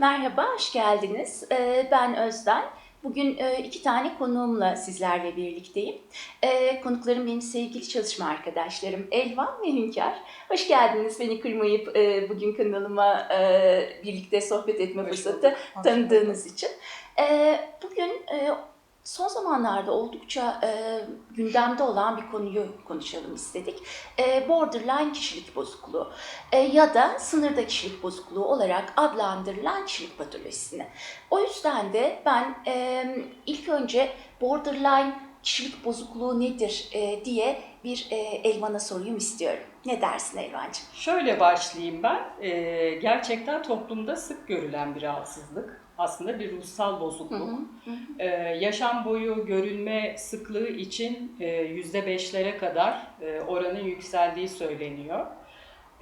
Merhaba, hoş geldiniz. Ee, Ben Özden. Bugün e, iki tane konuğumla sizlerle birlikteyim. Ee, Konuklarım benim sevgili çalışma arkadaşlarım Elvan ve Hünkar. Hoş geldiniz beni kırmayıp e, bugün kanalıma e, birlikte sohbet etme Hoş fırsatı tanıdığınız için. Ee, Bugün son zamanlarda oldukça e, gündemde olan bir konuyu konuşalım istedik. E, Borderline kişilik bozukluğu e, ya da sınırda kişilik bozukluğu olarak adlandırılan kişilik patolojisini. O yüzden de ben e, ilk önce borderline kişilik bozukluğu nedir e, diye bir e, Elvan'a sorayım istiyorum. Ne dersin Elvan'cığım? Şöyle başlayayım ben. Ee, gerçekten toplumda sık görülen bir rahatsızlık. Aslında bir ruhsal bozukluk. hı, hı. Ee, yaşam boyu görülme sıklığı için e, yüzde beşlere kadar e, oranın yükseldiği söyleniyor.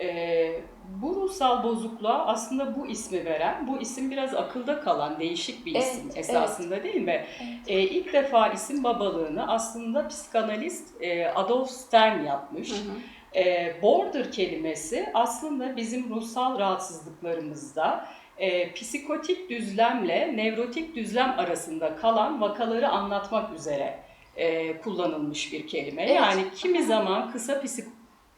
Ee, bu ruhsal bozukluğa aslında bu ismi veren, bu isim biraz akılda kalan değişik bir isim Evet, esasında değil mi? Evet. Ee, ilk defa isim babalığını aslında psikanalist e, Adolf Stern yapmış. Hı hı. E, border kelimesi aslında bizim ruhsal rahatsızlıklarımızda e, psikotik düzlemle nevrotik düzlem arasında kalan vakaları anlatmak üzere e, kullanılmış bir kelime. Evet. Yani kimi zaman kısa psik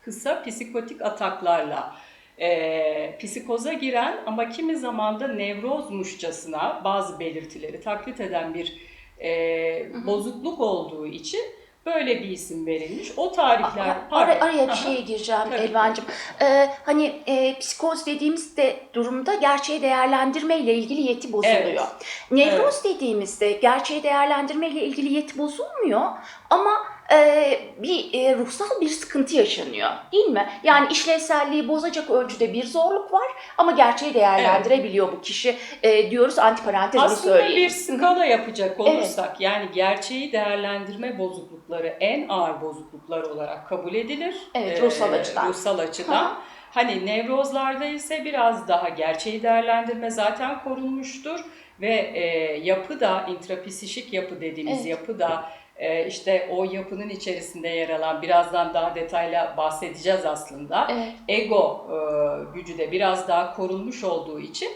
kısa psikotik ataklarla e, psikoza giren ama kimi zaman da nevrozmuşçasına bazı belirtileri taklit eden bir e, bozukluk olduğu için böyle bir isim verilmiş. O tarihler... Ara- pardon. araya bir Aha. şeye gireceğim Tabii. Elvan'cığım. Ee, hani e, psikoz dediğimizde durumda gerçeği değerlendirme ile ilgili yeti bozuluyor. Evet. Nevroz dediğimizde gerçeği değerlendirme ile ilgili yeti bozulmuyor ama e, bir e, ruhsal bir sıkıntı yaşanıyor değil mi? Yani işlevselliği bozacak ölçüde bir zorluk var ama gerçeği değerlendirebiliyor bu kişi e, diyoruz antiparantez bunu Aslında söyleyeyim. bir skala yapacak olursak yani gerçeği değerlendirme bozuklukları en ağır bozukluklar olarak kabul edilir. Evet, Ee, ruhsal açıdan. Ruhsal açıdan. Ha. Hani nevrozlarda ise biraz daha gerçeği değerlendirme zaten korunmuştur ve e, yapı da intrapsişik yapı dediğimiz Evet. yapı da e, işte o yapının içerisinde yer alan birazdan daha detaylı bahsedeceğiz aslında Evet. ego e, gücü de biraz daha korunmuş olduğu için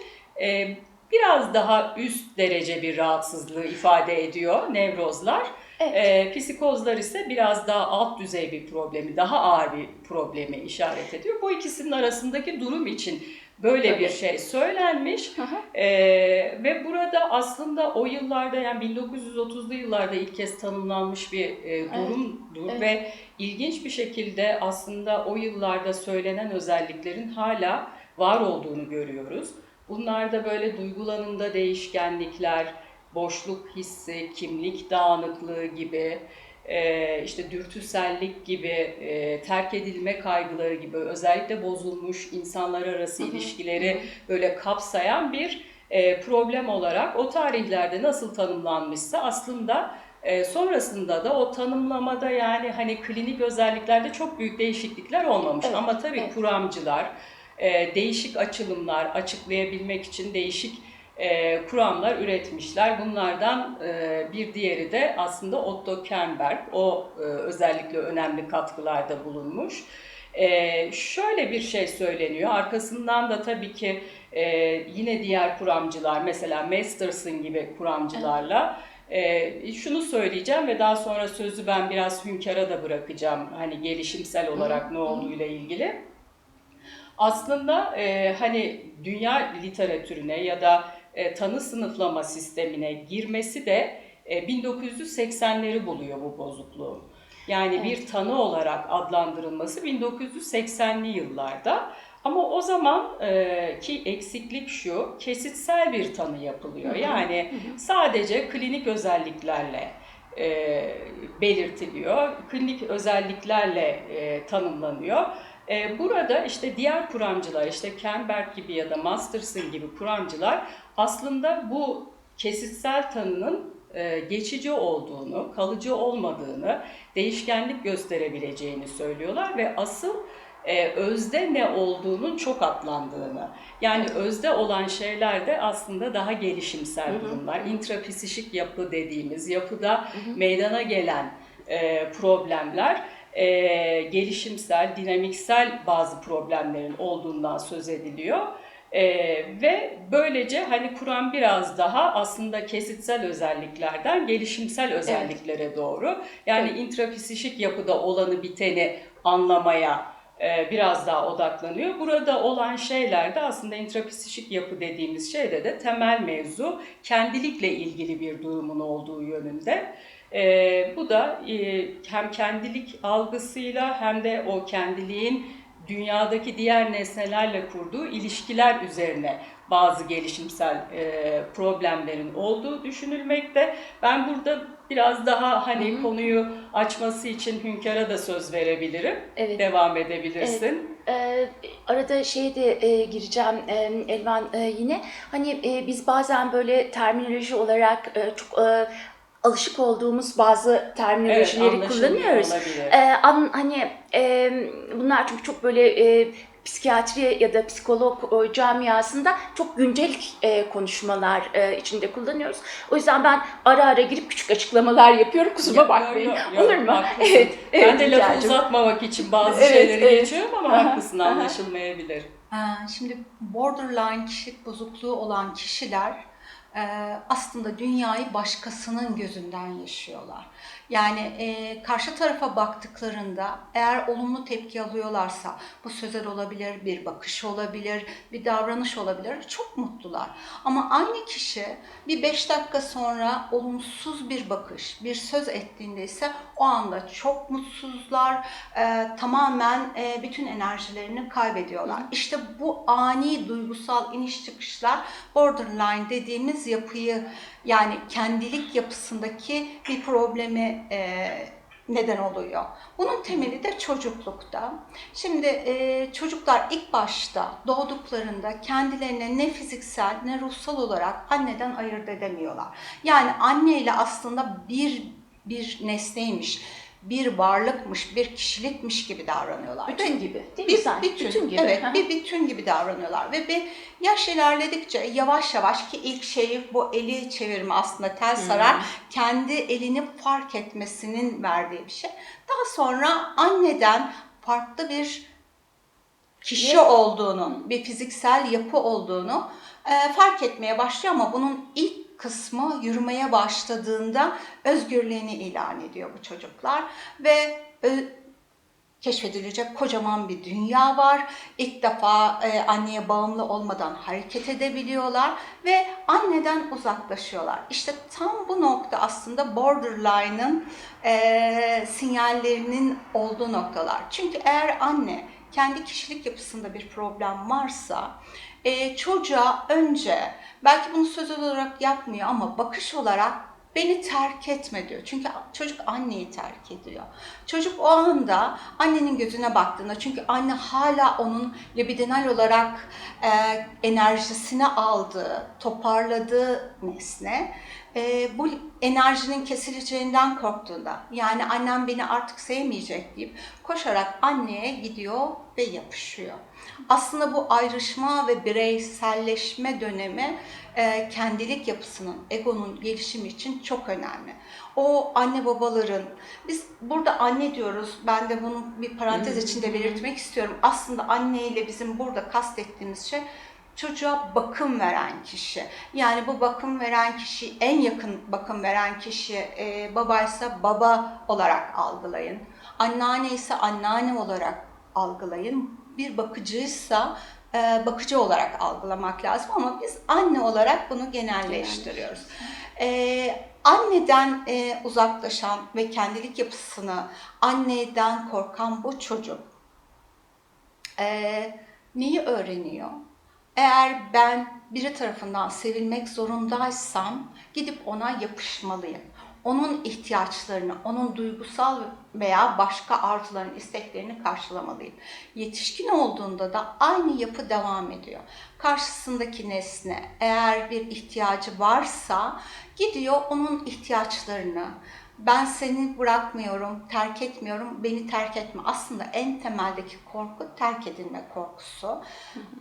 e, biraz daha üst derece bir rahatsızlığı ifade ediyor nevrozlar. Evet. E, psikozlar ise biraz daha alt düzey bir problemi, daha ağır bir problemi işaret ediyor. Bu ikisinin arasındaki durum için böyle Tabii. bir şey söylenmiş. Ee, ve burada aslında o yıllarda yani 1930'lu yıllarda ilk kez tanımlanmış bir e, durumdur evet. ve ilginç bir şekilde aslında o yıllarda söylenen özelliklerin hala var olduğunu görüyoruz. Bunlarda böyle duygulanımda değişkenlikler, boşluk hissi, kimlik dağınıklığı gibi, e, işte dürtüsellik gibi, e, terk edilme kaygıları gibi özellikle bozulmuş insanlar arası ilişkileri böyle kapsayan bir e, problem olarak o tarihlerde nasıl tanımlanmışsa aslında e, sonrasında da o tanımlamada yani hani klinik özelliklerde çok büyük değişiklikler olmamış. Evet, Ama tabii evet. kuramcılar e, değişik açılımlar açıklayabilmek için değişik e, kuramlar üretmişler. Bunlardan e, bir diğeri de aslında Otto Kernberg. O e, özellikle önemli katkılarda bulunmuş. E, şöyle bir şey söyleniyor. Arkasından da tabii ki e, yine diğer kuramcılar mesela Masterson gibi kuramcılarla e, şunu söyleyeceğim ve daha sonra sözü ben biraz Hünkar'a da bırakacağım. Hani gelişimsel olarak ne olduğuyla ilgili. Aslında e, hani dünya literatürüne ya da e, tanı sınıflama sistemine girmesi de e, 1980'leri buluyor bu bozukluğun. Yani Evet. bir tanı olarak adlandırılması 1980'li yıllarda. Ama o zaman e, ki eksiklik şu, kesitsel bir tanı yapılıyor. Yani sadece klinik özelliklerle e, belirtiliyor, klinik özelliklerle e, tanımlanıyor. E, burada işte diğer kuramcılar, işte Kernberg gibi ya da Masterson gibi kuramcılar aslında bu kesitsel tanının e, geçici olduğunu, kalıcı olmadığını, değişkenlik gösterebileceğini söylüyorlar ve asıl e, özde ne olduğunun çok atlandığını. Yani özde olan şeyler de aslında daha gelişimsel Hı hı. durumlar. İntrapsişik yapı dediğimiz yapıda Hı hı. meydana gelen e, problemler e, gelişimsel, dinamiksel bazı problemlerin olduğundan söz ediliyor. Ee, ve böylece hani Kur'an biraz daha aslında kesitsel özelliklerden gelişimsel özelliklere doğru yani intrapsişik yapıda olanı biteni anlamaya e, biraz daha odaklanıyor. Burada olan şeyler de aslında intrapsişik yapı dediğimiz şeyde de temel mevzu kendilikle ilgili bir durumun olduğu yönünde. E, bu da e, hem kendilik algısıyla hem de o kendiliğin dünyadaki diğer nesnelerle kurduğu ilişkiler üzerine bazı gelişimsel e, problemlerin olduğu düşünülmekte. Ben burada biraz daha hani Hı hı. konuyu açması için Hünkar'a da söz verebilirim. Evet. Devam edebilirsin. Ee, arada şeye de e, gireceğim e, Elvan e, yine. Hani e, biz bazen böyle terminoloji olarak e, çok e, alışık olduğumuz bazı terminolojileri anlaşılmıyor kullanıyoruz. Ee, an, hani e, bunlar çünkü çok böyle e, psikiyatri ya da psikolog e, camiasında çok güncel e, konuşmalar e, içinde kullanıyoruz. O yüzden ben ara ara girip küçük açıklamalar yapıyorum. Kusuruma Yok, bakmayın. yok, yok, Olur mu? haklısın. Evet, evet. ben de lafı Hülya'cığım. uzatmamak için bazı Evet, şeyleri evet. geçiyorum ama Aha, haklısın aha. anlaşılmayabilir. Ee, Şimdi borderline kişilik bozukluğu olan kişiler aslında dünyayı başkasının gözünden yaşıyorlar. Yani e, karşı tarafa baktıklarında eğer olumlu tepki alıyorlarsa bu sözel olabilir, bir bakış olabilir, bir davranış olabilir. Çok mutlular. Ama aynı kişi bir beş dakika sonra olumsuz bir bakış, bir söz ettiğinde ise o anda çok mutsuzlar, e, tamamen e, bütün enerjilerini kaybediyorlar. İşte bu ani duygusal iniş çıkışlar borderline dediğimiz yapıyı yani kendilik yapısındaki bir problemi e, neden oluyor. Bunun temeli de çocuklukta. Şimdi e, çocuklar ilk başta doğduklarında kendilerine ne fiziksel ne ruhsal olarak anneden ayırt edemiyorlar. Yani anneyle aslında bir bir nesneymiş, bir varlıkmış, bir kişilikmiş gibi davranıyorlar. Bütün gibi değil mi bir sen? bütün, gibi. evet bir bütün gibi davranıyorlar ve bir yaş ilerledikçe yavaş yavaş ki ilk şeyi bu eli çevirme aslında tel sarar kendi elini fark etmesinin verdiği bir şey. Daha sonra anneden farklı bir kişi Evet. olduğunu, bir fiziksel yapı olduğunu e, fark etmeye başlıyor ama bunun ilk kısmı yürümeye başladığında özgürlüğünü ilan ediyor bu çocuklar ve ö- keşfedilecek kocaman bir dünya var. İlk defa e, anneye bağımlı olmadan hareket edebiliyorlar ve anneden uzaklaşıyorlar. İşte tam bu nokta aslında borderline'ın e, sinyallerinin olduğu noktalar. Çünkü eğer anne kendi kişilik yapısında bir problem varsa e, çocuğa önce belki bunu sözel olarak yapmıyor ama bakış olarak beni terk etme diyor. Çünkü çocuk anneyi terk ediyor. Çocuk o anda annenin gözüne baktığında çünkü anne hala onun libidinal olarak e, enerjisini aldığı, toparladığı nesne. E, bu enerjinin kesileceğinden korktuğunda yani annem beni artık sevmeyecek deyip koşarak anneye gidiyor ve yapışıyor. Aslında bu ayrışma ve bireyselleşme dönemi e, kendilik yapısının, egonun gelişimi için çok önemli. O anne babaların, biz burada anne diyoruz, ben de bunu bir parantez içinde belirtmek istiyorum. Aslında anne ile bizim burada kastettiğimiz şey çocuğa bakım veren kişi. Yani bu bakım veren kişi, en yakın bakım veren kişi e, babaysa baba olarak algılayın. Anneanne ise anneanne olarak algılayın. Bir bakıcıysa e, bakıcı olarak algılamak lazım ama biz anne olarak bunu genelleştiriyoruz. E, anneden e, uzaklaşan ve kendilik yapısını anneden korkan bu çocuk e, neyi öğreniyor? Eğer ben biri tarafından sevilmek zorundaysam gidip ona yapışmalıyım. Onun ihtiyaçlarını, onun duygusal veya başka arzularını, isteklerini karşılamalıyım. Yetişkin olduğunda da aynı yapı devam ediyor. Karşısındaki nesne eğer bir ihtiyacı varsa gidiyor onun ihtiyaçlarını, ben seni bırakmıyorum, terk etmiyorum, beni terk etme. Aslında en temeldeki korku terk edilme korkusu.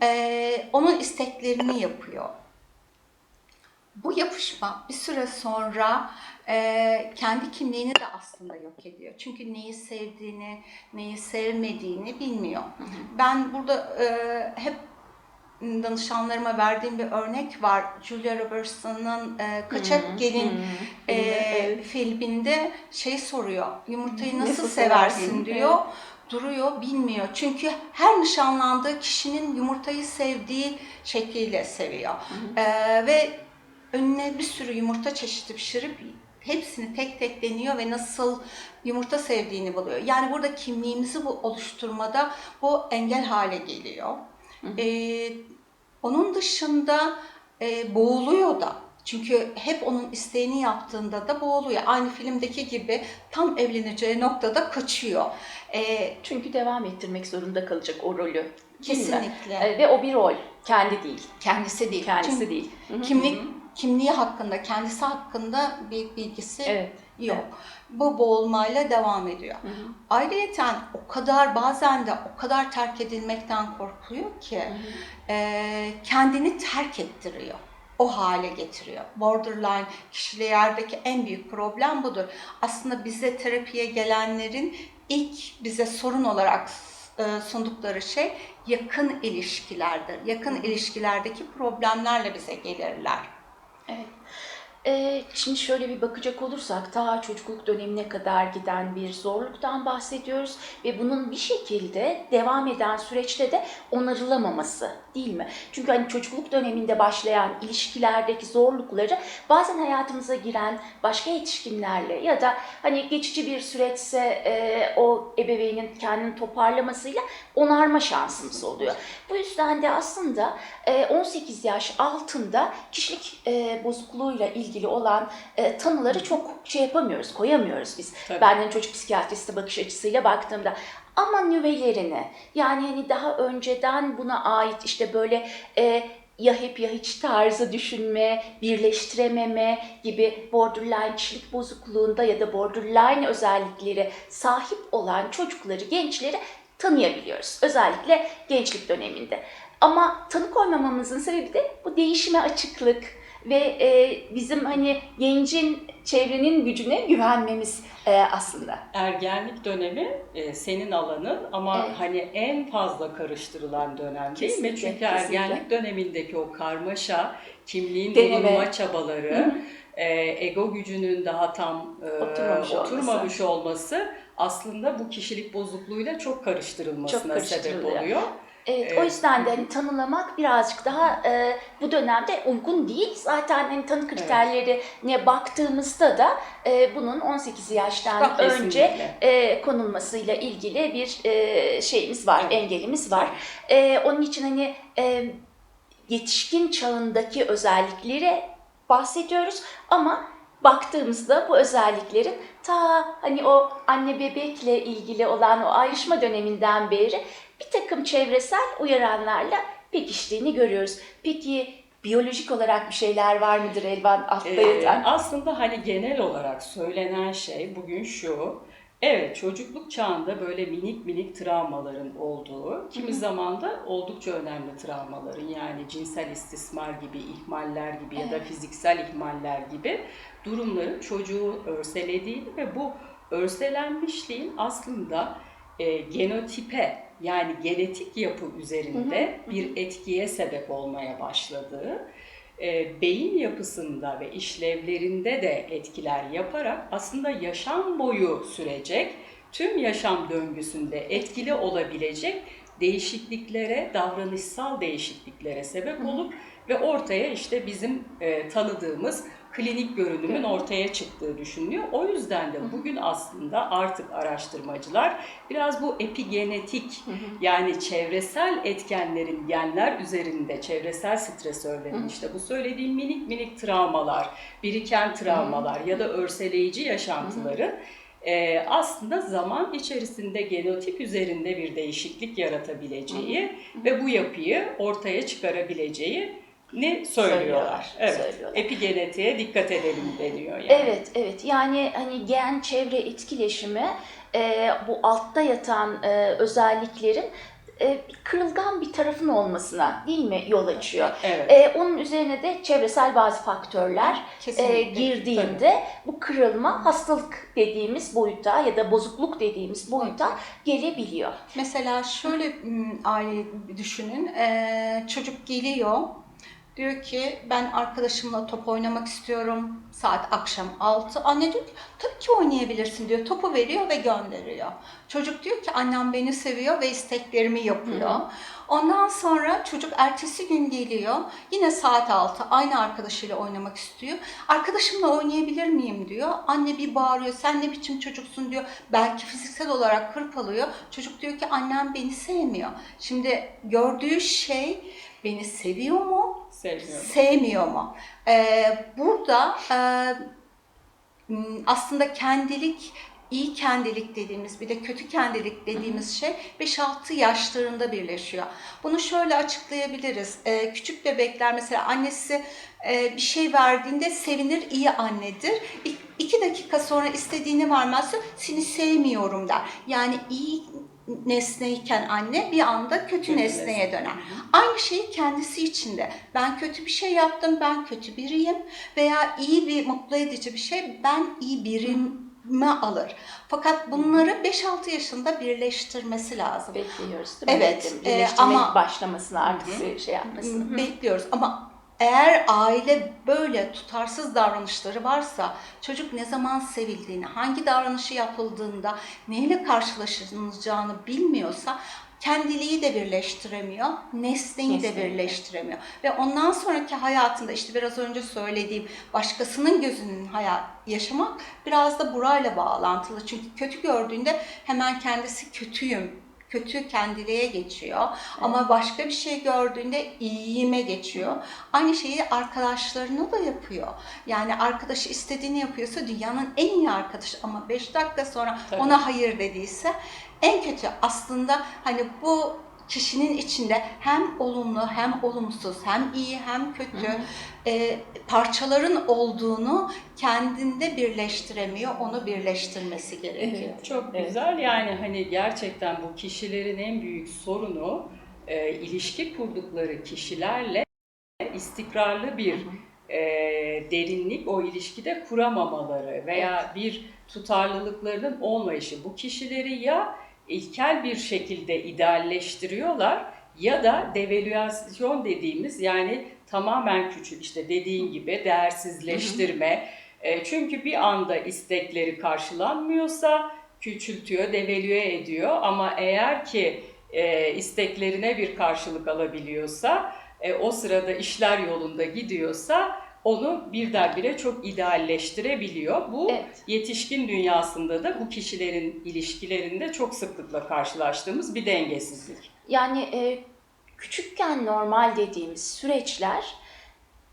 Ee, onun isteklerini yapıyor. Bu yapışma bir süre sonra e, kendi kimliğini de aslında yok ediyor. Çünkü neyi sevdiğini, neyi sevmediğini bilmiyor. Ben burada e, hep danışanlarıma verdiğim bir örnek var. Julia Robertson'ın e, Kaçak Gelin Hı, e, evet. filminde şey soruyor. Yumurtayı nasıl, Nasıl seversin seversin? diyor. Duruyor, bilmiyor. Çünkü her nişanlandığı kişinin yumurtayı sevdiği şekliyle seviyor. E, ve önüne bir sürü yumurta çeşidi pişirip hepsini tek tek deniyor ve nasıl yumurta sevdiğini buluyor. Yani burada kimliğimizi bu oluşturmada bu engel hale geliyor. E, onun dışında e, boğuluyor da. Çünkü hep onun isteğini yaptığında da boğuluyor. Aynı filmdeki gibi tam evleneceği noktada kaçıyor. E, Çünkü devam ettirmek zorunda kalacak o rolü. kesinlikle. E, Ve o bir rol, kendi değil. Kendisi değil. Kendisi Çünkü değil. Kimlik, kimliği hakkında, kendisi hakkında bir bilgisi Evet. Yok. Bu boğulmayla devam ediyor. Hı hı. Ayrıyeten o kadar bazen de o kadar terk edilmekten korkuyor ki e, kendini terk ettiriyor. O hale getiriyor. Borderline kişilerdeki en büyük problem budur. Aslında bize terapiye gelenlerin ilk bize sorun olarak sundukları şey yakın ilişkilerdir. Yakın ilişkilerdeki problemlerle bize gelirler. Evet. Ee, şimdi şöyle bir bakacak olursak ta çocukluk dönemine kadar giden bir zorluktan bahsediyoruz ve bunun bir şekilde devam eden süreçte de onarılamaması değil mi? Çünkü hani çocukluk döneminde başlayan ilişkilerdeki zorlukları bazen hayatımıza giren başka yetişkinlerle ya da hani geçici bir süreçse e, o ebeveynin kendini toparlamasıyla onarma şansımız oluyor. Bu yüzden de aslında e, 18 yaş altında kişilik e, bozukluğuyla ilgili olan e, tanıları çok şey yapamıyoruz, koyamıyoruz biz. Tabii. Ben hani çocuk psikiyatristi bakış açısıyla baktığımda ama nüvelerini yani hani daha önceden buna ait işte böyle e, ya hep ya hiç tarzı düşünme, birleştirememe gibi borderline kişilik bozukluğunda ya da borderline özellikleri sahip olan çocukları, gençleri tanıyabiliyoruz. Özellikle gençlik döneminde. Ama tanı koymamamızın sebebi de bu değişime açıklık ve e, bizim hani gencin çevrenin gücüne güvenmemiz e, aslında. Ergenlik dönemi e, senin alanın ama Evet. hani en fazla karıştırılan dönem değil mi? Çünkü kesinlikle. ergenlik dönemindeki o karmaşa, kimliğin Deneme. bulunma çabaları, e, ego gücünün daha tam e, Oturmamış oturmamış olması aslında bu kişilik bozukluğuyla çok karıştırılmasına Çok sebep oluyor. Evet, o Evet. yüzden de hani tanılamak birazcık daha e, bu dönemde uygun değil. Zaten hani tanı kriterlerine baktığımızda da e, bunun 18 yaştan önce Kesinlikle. e, konulmasıyla ilgili bir e, şeyimiz var, Evet. engelimiz var. E, onun için hani e, yetişkin çağındaki özellikleri bahsediyoruz ama baktığımızda bu özelliklerin ta hani o anne bebekle ilgili olan o ayrışma döneminden beri bir takım çevresel uyaranlarla pekiştiğini görüyoruz. Peki biyolojik olarak bir şeyler var mıdır Elvan altta Ee, aslında hani genel olarak söylenen şey bugün şu. Evet çocukluk çağında böyle minik minik travmaların olduğu, kimi Hı hı. zaman da oldukça önemli travmaların yani cinsel istismar gibi, ihmaller gibi ya da Evet. fiziksel ihmaller gibi durumların çocuğu örselediğini ve bu örselenmişliğin aslında e, genotipe yani genetik yapı üzerinde hı, hı bir etkiye sebep olmaya başladığı e, beyin yapısında ve işlevlerinde de etkiler yaparak aslında yaşam boyu sürecek, tüm yaşam döngüsünde etkili olabilecek değişikliklere, davranışsal değişikliklere sebep olup ve ortaya işte bizim e, tanıdığımız klinik görünümün Görünüm. ortaya çıktığı düşünülüyor. O yüzden de bugün aslında artık araştırmacılar biraz bu epigenetik yani çevresel etkenlerin genler üzerinde çevresel stresörlerin işte bu söylediğim minik minik travmalar, biriken travmalar ya da örseleyici yaşantıların e, aslında zaman içerisinde genotip üzerinde bir değişiklik yaratabileceği ve bu yapıyı ortaya çıkarabileceği ne söylüyorlar. Söylüyorlar, Evet. söylüyorlar. Epigenetiğe dikkat edelim deniyor yani. Evet, evet. Yani hani gen çevre etkileşimi e, bu altta yatan e, özelliklerin e, kırılgan bir tarafın olmasına değil mi yol açıyor? Evet. E, onun üzerine de çevresel bazı faktörler e, girdiğinde bu kırılma hastalık dediğimiz boyuta ya da bozukluk dediğimiz boyuta gelebiliyor. Mesela şöyle aile düşünün. Ee, çocuk geliyor. Diyor ki ben arkadaşımla top oynamak istiyorum. Saat akşam 6. Anne diyor ki tabii ki oynayabilirsin diyor. Topu veriyor ve gönderiyor. Çocuk diyor ki annem beni seviyor ve isteklerimi yapıyor. Hı. Ondan sonra çocuk ertesi gün geliyor. Yine saat 6 aynı arkadaşıyla oynamak istiyor. Arkadaşımla oynayabilir miyim diyor. Anne bir bağırıyor. Sen ne biçim çocuksun diyor. Belki fiziksel olarak hırpalıyor. Çocuk diyor ki annem beni sevmiyor. Şimdi gördüğü şey beni seviyor mu? Sevmiyorum. sevmiyor mu? Ee, burada e, aslında kendilik, iyi kendilik dediğimiz bir de kötü kendilik dediğimiz şey 5-6 yaşlarında birleşiyor. Bunu şöyle açıklayabiliriz. Ee, küçük bebekler mesela annesi e, bir şey verdiğinde sevinir, iyi annedir. İ- İki dakika sonra istediğini vermezse seni sevmiyorum der. Yani iyi nesneyken anne bir anda kötü, Kötü nesneye nesne. döner. Aynı şeyi kendisi için de. Ben kötü bir şey yaptım, ben kötü biriyim veya iyi bir mutlu edici bir şey ben iyi birime alır. Fakat bunları 5-6 yaşında birleştirmesi lazım. Bekliyoruz değil mi? Evet, Birleştirme e, ama- başlamasını artık şey yapmasını. Hı. Bekliyoruz ama eğer aile böyle tutarsız davranışları varsa çocuk ne zaman sevildiğini, hangi davranışı yapıldığında neyle karşılaşılacağını bilmiyorsa kendiliği de birleştiremiyor, nesneyi Nesneyi de. birleştiremiyor. Ve ondan sonraki hayatında işte biraz önce söylediğim başkasının gözünün hayat yaşamak biraz da burayla bağlantılı. Çünkü kötü gördüğünde hemen kendisi kötüyüm, kötü kendiliğe geçiyor. Ama başka bir şey gördüğünde iyiyime geçiyor. Aynı şeyi arkadaşlarına da yapıyor. Yani arkadaşı istediğini yapıyorsa dünyanın en iyi arkadaşı ama 5 dakika sonra Tabii. ona hayır dediyse en kötü aslında hani bu kişinin içinde hem olumlu hem olumsuz hem iyi hem kötü Hı hı. e, parçaların olduğunu kendinde birleştiremiyor. Onu birleştirmesi gerekiyor. Evet, çok Evet. güzel. Yani hani gerçekten bu kişilerin en büyük sorunu e, ilişki kurdukları kişilerle istikrarlı bir e, derinlik o ilişkide kuramamaları veya bir tutarlılıklarının olmayışı. Bu kişileri ya ilkel bir şekilde idealleştiriyorlar ya da devalüasyon dediğimiz yani tamamen küçük işte dediğin gibi değersizleştirme. E, çünkü bir anda istekleri karşılanmıyorsa küçültüyor, devalüe ediyor ama eğer ki e, isteklerine bir karşılık alabiliyorsa, e, o sırada işler yolunda gidiyorsa onu birdenbire çok idealleştirebiliyor. Bu Evet. yetişkin dünyasında da bu kişilerin ilişkilerinde çok sıklıkla karşılaştığımız bir dengesizlik. Yani e, küçükken normal dediğimiz süreçler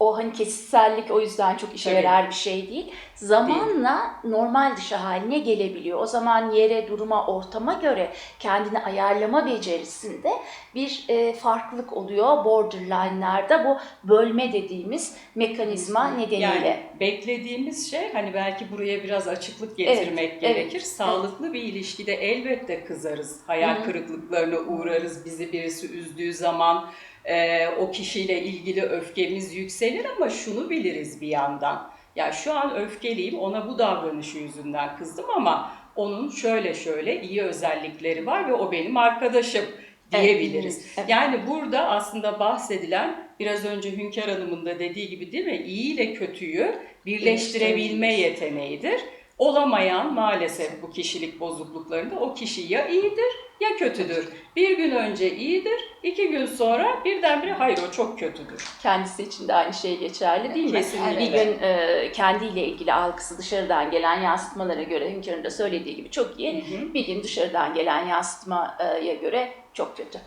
o hani kesitsellik o yüzden çok işe Tabii. yarar bir şey değil. Zamanla normal dışı haline gelebiliyor. O zaman yere, duruma, ortama göre kendini ayarlama becerisinde bir e, farklılık oluyor borderline'larda bu bölme dediğimiz mekanizma nedeniyle. Yani beklediğimiz şey hani belki buraya biraz açıklık getirmek Evet, gerekir. evet, Sağlıklı bir ilişkide elbette kızarız. Hayal Hı hı. kırıklıklarına uğrarız. Bizi birisi üzdüğü zaman e, o kişiyle ilgili öfkemiz yükselir ama şunu biliriz bir yandan. Ya şu an öfkeliyim ona bu davranışı yüzünden kızdım ama onun şöyle şöyle iyi özellikleri var ve o benim arkadaşım Evet, diyebiliriz. evet. Yani burada aslında bahsedilen biraz önce Hünkar Hanım'ın da dediği gibi değil mi? İyi ile kötüyü birleştirebilme yeteneğidir. Olamayan maalesef bu kişilik bozukluklarında o kişi ya iyidir ya kötüdür. Bir gün önce iyidir, iki gün sonra birdenbire hayır o çok kötüdür. Kendisi için de aynı şey geçerli değil mi? Kesinlikle. Bir gün e, kendiyle ilgili algısı dışarıdan gelen yansıtmalara göre Hünkâr'ın da söylediği gibi çok iyi. Hı hı. Bir gün dışarıdan gelen yansıtmaya göre çok kötü.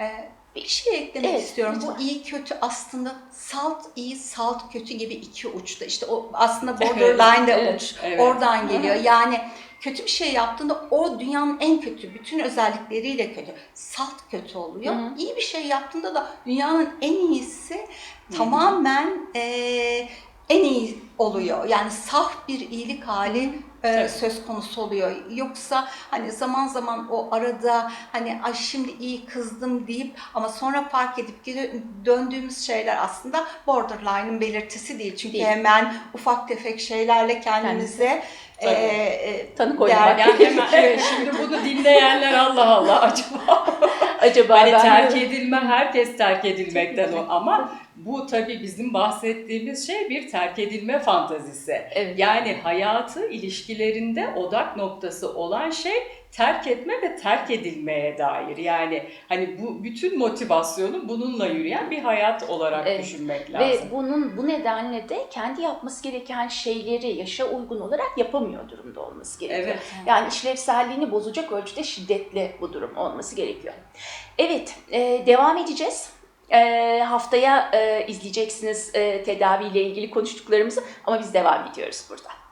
Ee, bir şey eklemek Evet, istiyorum. lütfen. Bu iyi kötü aslında salt iyi salt kötü gibi iki uçta. İşte o aslında Evet, borderline'de evet, uç. evet. Oradan geliyor. Yani kötü bir şey yaptığında o dünyanın en kötü, bütün özellikleriyle kötü. Salt kötü oluyor. Hı hı. İyi bir şey yaptığında da dünyanın en iyisi tamamen eee, en iyi oluyor. Yani saf bir iyilik hali e, söz konusu oluyor. Yoksa hani zaman zaman o arada hani ay şimdi iyi kızdım deyip ama sonra fark edip geri döndüğümüz şeyler aslında borderline'ın belirtisi değil. Çünkü Değil. hemen ufak tefek şeylerle kendimize Tabii. e, Tanı koymak. der- Yani evet şimdi bunu dinleyenler Allah Allah acaba Acaba hani ben terk edilme herkes terk edilmekten o ama bu tabii bizim bahsettiğimiz şey bir terk edilme fantazisi. Evet. Yani hayatı ilişkilerinde odak noktası olan şey terk etme ve terk edilmeye dair. Yani hani bu bütün motivasyonu bununla yürüyen bir hayat olarak Evet. düşünmek lazım. Ve bunun bu nedenle de kendi yapması gereken şeyleri yaşa uygun olarak yapamıyor durumda olması gerekiyor. Evet. Yani işlevselliğini bozacak ölçüde şiddetli bu durum olması gerekiyor. Evet, e, devam edeceğiz. E, haftaya e, izleyeceksiniz e, tedaviyle ilgili konuştuklarımızı ama biz devam ediyoruz burada.